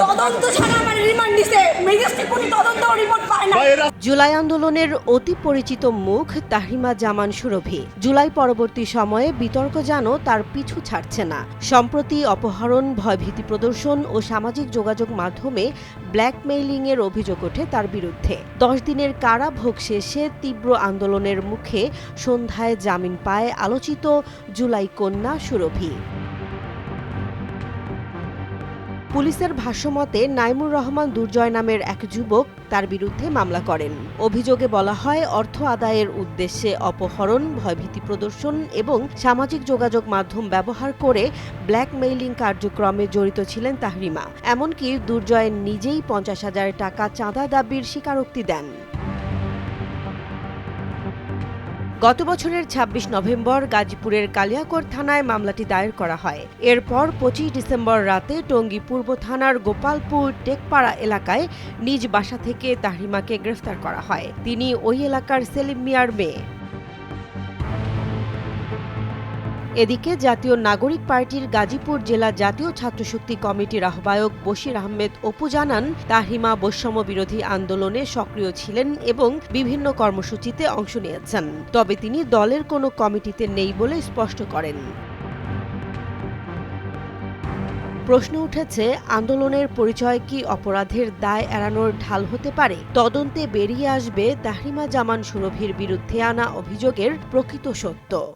তদন্ত ছাড়া আমার রিমান্ড দিছে ম্যাজিস্ট্রেট কোনো তদন্ত রিপোর্ট পায় না। জুলাই আন্দোলনের অতি পরিচিত মুখ তাহিমা জামান সুরভি। জুলাই পরবর্তী সময়ে বিতর্ক যেন তার পিছু ছাড়ছে না। সম্প্রতি অপহরণ ভয়ভীতি প্রদর্শন ও সামাজিক যোগাযোগ মাধ্যমে ব্ল্যাকমেইলিংয়ের অভিযোগ ওঠে তার বিরুদ্ধে। দশ দিনের কারা কারাভোগ শেষে তীব্র আন্দোলনের মুখে সন্ধ্যায় জামিন পায় আলোচিত জুলাই কন্যা সুরভি। পুলিশের ভাষ্যমতে, নাইমুর রহমান দুর্জয় নামের এক যুবক তার বিরুদ্ধে মামলা করেন। অভিযোগে বলা হয়, অর্থ আদায়ের উদ্দেশ্যে অপহরণ, ভয়ভীতি প্রদর্শন এবং সামাজিক যোগাযোগ মাধ্যম ব্যবহার করে ব্ল্যাকমেইলিং কার্যক্রমে জড়িত ছিলেন তাহরিমা। এমনকি দুর্জয় নিজেই পঞ্চাশ হাজার টাকা চাঁদা দাবির স্বীকারোক্তি দেন। গত বছরের ২৬ নভেম্বর গাজীপুরের কালিয়াকোট থানায় মামলাটি দায়ের করা হয়। এরপর পঁচিশ ডিসেম্বর রাতে টঙ্গী পূর্ব থানার গোপালপুর টেকপাড়া এলাকায় নিজ বাসা থেকে তাহরিমাকে গ্রেফতার করা হয়। তিনি ওই এলাকার সেলিম মিয়ার মেয়ে। এদিকে জাতীয় নাগরিক পার্টির গাজীপুর জেলা জাতীয় ছাত্রশক্তি কমিটির আহ্বায়ক বশির আহমেদ অপু জানান, তাহিমা বৈষম্য বিরোধী আন্দোলনে সক্রিয় ছিলেন এবং বিভিন্ন কর্মসূচিতে অংশ নিয়েছেন। তবে তিনি দলের কোনো কমিটিতে নেই বলে স্পষ্ট করেন। প্রশ্ন উঠেছে, আন্দোলনের পরিচয় কি অপরাধের দায় এড়ানোর ঢাল হতে পারে? তদন্তে বেরিয়ে আসবে তাহরিমা জামান সুরভির বিরুদ্ধে আনা অভিযোগের প্রকৃত সত্য।